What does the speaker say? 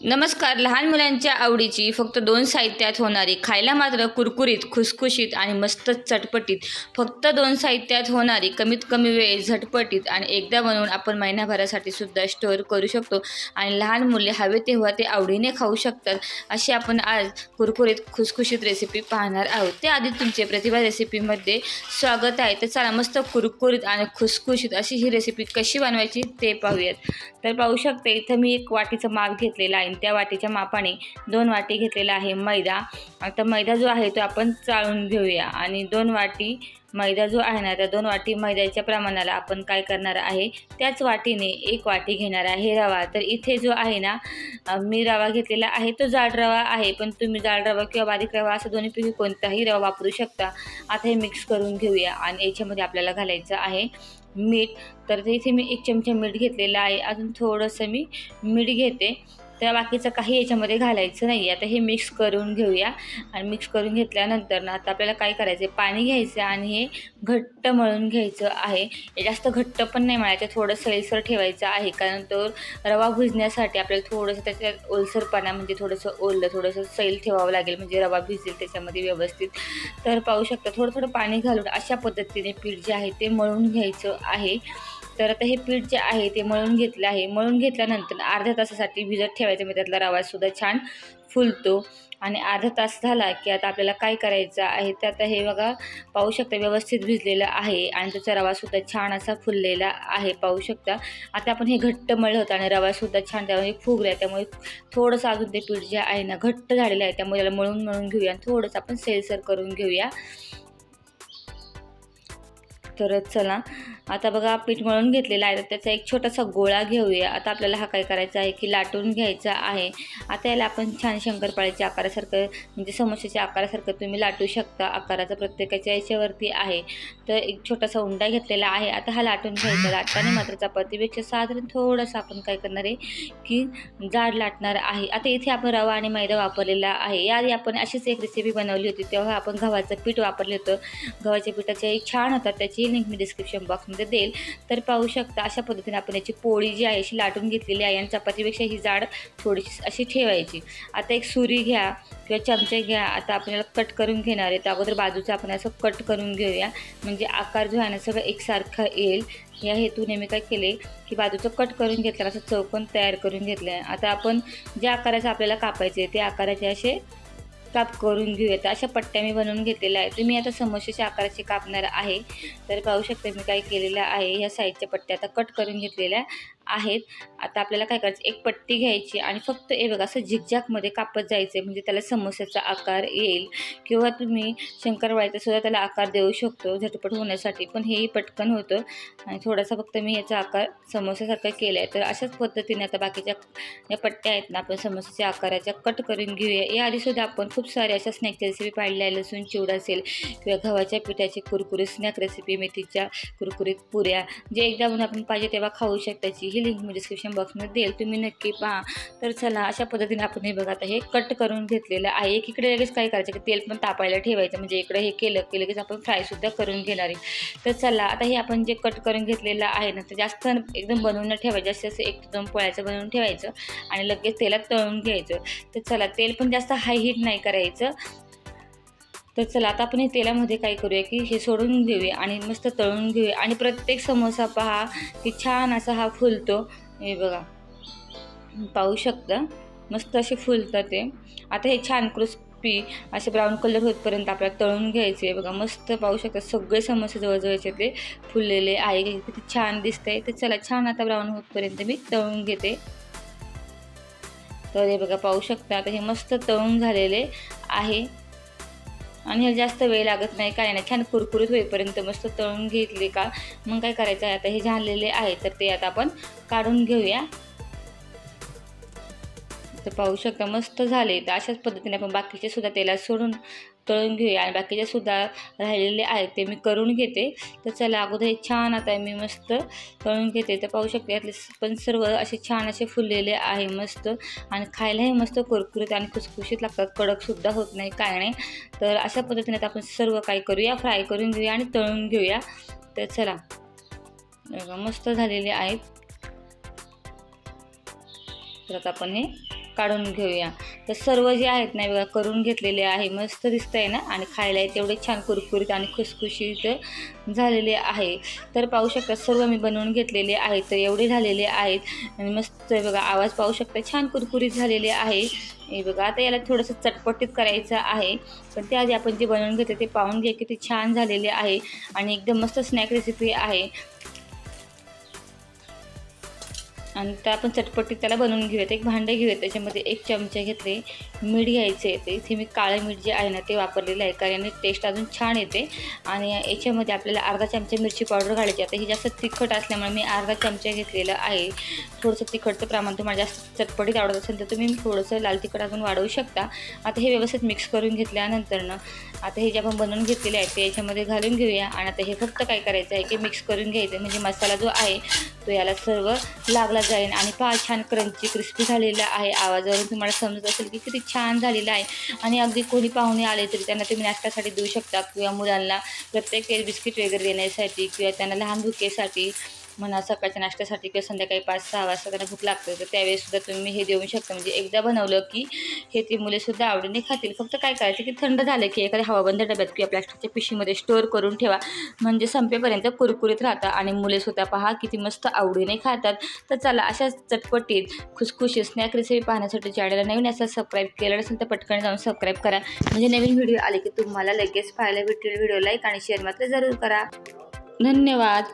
नमस्कार लहान मुलांच्या आवडीची फक्त दोन साहित्यात होणारी खायला मात्र कुरकुरीत खुसखुशीत आणि मस्त चटपटीत फक्त दोन साहित्यात होणारी कमीत कमी वेळ झटपटीत आणि एकदा बनवून आपण महिन्याभरासाठी सुद्धा स्टोअर करू शकतो आणि लहान मुले हवे तेव्हा ते आवडीने खाऊ शकतात अशी आपण आज कुरकुरीत खुसखुशीत रेसिपी पाहणार आहोत. त्याआधी तुमचे प्रतिभा रेसिपीमध्ये स्वागत आहे. तर चला मस्त कुरकुरीत आणि खुसखुशीत अशी ही रेसिपी कशी बनवायची ते पाहूयात. तर पाहू शकते इथं मी एक वाटीचं माप घेतलेलं आहे. आणि त्या वाटीच्या मापाने दोन वाटी घेतलेला आहे मैदा. आता मैदा जो आहे तो आपण चाळून घेऊया. आणि दोन वाटी मैदा जो आहे ना त्या दोन वाटी मैद्याच्या प्रमाणाला आपण काय करणार आहे? त्याच वाटीने एक वाटी घेणार आहे रवा. तर इथे जो आहे ना मी रवा घेतलेला आहे तो जाड रवा आहे. पण तुम्ही जाड रवा किंवा बारीक रवा असं दोन्हीपैकी कोणताही रवा वापरू शकता. आता हे मिक्स करून घेऊया. आणि याच्यामध्ये आपल्याला घालायचं आहे मीठ. तर इथे मी एक चमचा मीठ घेतलेलं आहे. अजून थोडंसं मी मीठ घेते. त्या बाकीचं काही याच्यामध्ये घालायचं नाही आता हे मिक्स करून घेऊया. आणि मिक्स करून घेतल्यानंतर ना आता आपल्याला काय करायचं आहे पाणी घ्यायचं आणि हे घट्ट मळून घ्यायचं आहे. हे जास्त घट्ट पण नाही मळायचं थोडं सैलसर ठेवायचं आहे. कारण तो रवा भिजण्यासाठी आपल्याला थोडंसं त्याच्यात ओलसरपणा म्हणजे थोडंसं ओललं थोडंसं सैल ठेवावं लागेल. म्हणजे रवा भिजेल त्याच्यामध्ये व्यवस्थित. तर पाहू शकता थोडं थोडं पाणी घालून अशा पद्धतीने पीठ जे आहे ते मळून घ्यायचं आहे. तर आता हे पीठ जे आहे ते मळून घेतलं आहे. मळून घेतल्यानंतर अर्ध्या तासासाठी भिजत ठेवायचं. म्हणजे त्यातला रवासुद्धा छान फुलतो. आणि अर्धा तास झाला की आता आपल्याला काय करायचं आहे तर आता हे बघा पाहू शकता व्यवस्थित भिजलेलं आहे. आणि त्याचा रवासुद्धा छान असा फुललेला आहे. पाहू शकता. आता आपण हे घट्ट मळलं होतं आणि रवासुद्धा छान त्यामध्ये फुगला आहे त्यामुळे थोडंसं अजून ते पीठ जे आहे ना घट्ट झालेलं आहे. त्यामुळे त्याला मळून मळून घेऊया आणि थोडंसं आपण सेलसर करून घेऊया. तर चला. आता बघा पीठ मळून घेतलेलं आहे तर त्याचा एक छोटासा गोळा घेऊया. आता आपल्याला हा काय करायचा आहे की लाटून घ्यायचा आहे. आता याला आपण छान शंकरपाळ्याच्या आकारासारखं म्हणजे समोश्याच्या आकारासारखं तुम्ही लाटू शकता. आकाराचा प्रत्येकाच्या याच्यावरती आहे. तर एक छोटासा उंडा घेतलेला आहे. आता हा लाटून घ्यायचा. लाटताना मात्र चपातीपेक्षा साधारण थोडंसं आपण काय करणार आहे की जाड लाटणार आहे. आता इथे आपण रवा आणि मैदा वापरलेला आहे. याआधी आपण अशीच एक रेसिपी बनवली होती. तेव्हा आपण गव्हाचं पीठ वापरलं होतं. गव्हाच्या पिठाच्या एक छान होतात. त्याची लिंक मी डिस्क्रिप्शन बॉक्समध्ये देईल तर पाहू शकता अशा पद्धतीने आपण याची पोळी जी आहे अशी लाटून घेतलेली आहे आणि चपातीपेक्षा ही जाड थोडीशी अशी ठेवायची. आता एक सुरी घ्या किंवा चमचे घ्या आता आपल्याला कट करून घेणार आहे. तर अगोदर बाजूचं आपण असं कट करून घेऊया. म्हणजे आकार जो आहे ना सगळं एकसारखा येईल. या हेतूने मी काय केले की बाजूचं कट करून घेतलं असं चौकोन तयार करून घेतलं आहे. आता आपण ज्या आकाराचं आपल्याला कापायचे त्या आकाराचे असे काप करून घेऊयात. अशा पट्ट्या मी बनवून घेतलेल्या आहे तुम्ही आता समोसेच्या आकाराचे कापणार आहे. तर पाहू शकता मी काय केलेलं आहे. ह्या साईडच्या पट्ट्या आता कट करून घेतलेल्या आहेत. आता आपल्याला काय करायचं? एक पट्टी घ्यायची आणि फक्त हे बघा असं झिकझॅकमध्ये कापत जायचं. म्हणजे त्याला समोस्याचा आकार येईल किंवा तुम्ही शंकरवाळीचा सुद्धा त्याला आकार देऊ शकतो झटपट होण्यासाठी. पण हेही पटकन होतं आणि थोडासा फक्त मी याचा आकार समोस्यासारखा केला आहे तर अशाच पद्धतीने आता बाकीच्या या पट्ट्या आहेत ना आपण समोस्याच्या आकाराच्या कट करून घेऊया. याआधीसुद्धा आपण खूप साऱ्या अशा स्नॅकच्या रेसिपी पाहिल्या आहे लसूण चिवडा असेल किंवा गव्हाच्या पिठाची कुरकुरीत स्नॅक रेसिपी मेथीच्या कुरकुरीत पुऱ्या. जे एकदा म्हणून आपण पाहिजे तेव्हा खाऊ शकताची त्याची लिंक मी डिस्क्रिप्शन बॉक्समध्ये देईल. तुम्ही नक्की पहा. तर चला अशा पद्धतीने आपण हे बघा आता हे कट करून घेतलेलं आहे. एकीकडे लगेच काय करायचं की तेल पण तापायला ठेवायचं. म्हणजे इकडे हे केलं की लगेच आपण फ्रायसुद्धा करून घेणार आहे. तर चला आता हे आपण जे कट करून घेतलेलं आहे ना तर जास्त एकदम बनवून ठेवायचं जास्त असं एक दोन पोळ्याचं बनवून ठेवायचं आणि लगेच तेलात तळून घ्यायचं. तर चला तेल पण जास्त हाय हीट नाही करायचं. तर चला आता आपण हे तेलामध्ये काय करूया की हे सोडून घेऊया आणि मस्त तळून घेऊया. आणि प्रत्येक समोसा पहा की छान असा हा फुलतो. हे बघा. पाहू शकता? मस्त असे फुलतं ते. आता हे छान क्रिस्पी असे ब्राऊन कलर होतपर्यंत आपल्याला तळून घ्यायचे बघा मस्त पाहू शकता. सगळे समोसे जवळजवळचे ते फुललेले आहे. किती छान दिसतंय. तर चला छान आता ब्राऊन होतपर्यंत मी तळून घेते. तर हे बघा पाहू शकता. आता हे मस्त तळून झालेले आहे. आणि जास्त वेळ लागत नाही. काय नाही. छान कुरकुरीत होईपर्यंत मस्त तळून घेतले का? मग काय करायचं? आहे आता हे झालेले आहे तर ते आता आपण काढून घेऊया. तर पाहू शकता मस्त झाले. तर अशाच पद्धतीने आपण बाकीचे सुद्धा तेलात सोडून तळून घेऊया आणि बाकीचे सुद्धा राहिलेले आहेत ते मी करून घेते. तर चला अगोदर हे छान आता मी मस्त तळून घेते. तर पाहू शकते यातले पण सर्व असे छान असे फुललेले आहे मस्त. आणि खायलाही मस्त कुरकुरीत आणि खुसखुशीत लागतात. कडकसुद्धा होत नाही काय नाही. तर अशा पद्धतीने आता आपण सर्व काय करूया फ्राय करून घेऊया आणि तळून घेऊया. तर चला बघा, मस्त झालेले आहेत. तर आता आपण हे काढून घेऊया. तर सर्व जे आहेत ना बघा करून घेतलेले आहे. मस्त दिसतंय ना? आणि खायला तेवढे छान कुरकुरीत आणि खुसखुशीत झालेले आहे. तर पाहू शकता सर्व मी बनवून घेतलेले आहेत तर एवढे झालेले आहेत. आणि मस्त बघा आवाज पाहू शकता छान कुरकुरीत झालेले आहे. हे बघा आता याला थोडंसं चटपटीत करायचं आहे. पण त्याआधी आपण जे बनवून घेतले ते पाहून घे की ते छान झालेले आहे. आणि एकदम मस्त स्नॅक रेसिपी आहे. आणि त्या आपण चटपटीत त्याला बनवून घेऊयात. एक भांडे घेऊयात त्याच्यामध्ये एक चमचे घेतले मीठ घ्यायचे येते इथे मी काळं मीठ जे आहे ना ते वापरलेलं आहे कारण टेस्ट अजून छान येते. आणि याच्यामध्ये आपल्याला अर्धा चमचा मिरची पावडर घालायची. आता ही जास्त तिखट असल्यामुळे मी अर्धा चमचा घेतलेलं आहे. थोडंसं तिखटचं प्रमाण तुम्हाला जास्त चटपटीत आवडत असेल तर तुम्ही थोडंसं लाल तिखट अजून वाढवू शकता. आता हे व्यवस्थित मिक्स करून घेतल्यानंतर ना आता हे जे आपण बनवून घेतलेले आहे ते याच्यामध्ये घालून घेऊया. आणि आता हे फक्त काय करायचं आहे की मिक्स करून घ्यायचं म्हणजे मसाला जो आहे तो याला सर्व लागला जाईल आणि पहा छान क्रंची क्रिस्पी झालेला आहे आवाजावरून. तुम्हाला समजत असेल की किती छान झालेला आहे. आणि अगदी कोणी पाहुणे आले तरी त्यांना तुम्ही नाश्त्यासाठी देऊ शकता किंवा मुलांना प्रत्येक वेळी बिस्किट वगैरे देण्यासाठी किंवा त्यांना लहान भुकेसाठी म्हणा सकाळच्या नाश्त्यासाठी किंवा संध्याकाळी पाच सहा वाजता त्यांना भूक लागते तर त्यावेळेसुद्धा तुम्ही हे देऊ शकता. म्हणजे एकदा बनवलं की हे ती मुलेसुद्धा आवडीने खातील. फक्त काय करायचं की थंड झालं की एखाद्या हवाबंद डब्यात किंवा प्लास्टिकच्या पिशीमध्ये स्टोअर करून ठेवा. म्हणजे संपेपर्यंत कुरकुरीत राहतं आणि मुलेसुद्धा पहा किती मस्त आवडीने खातात. तर चला अशाच चटपटीत खुसखुशी स्नॅक रेसिपी पाहण्यासाठी चॅनलला नवीन असं सबस्क्राईब केलं असेल तर पटकन जाऊन सबस्क्राईब करा. म्हणजे नवीन व्हिडिओ आले की तुम्हाला लगेच पाहायला भेटेल. व्हिडिओ लाईक आणि शेअर मात्र जरूर करा. धन्यवाद.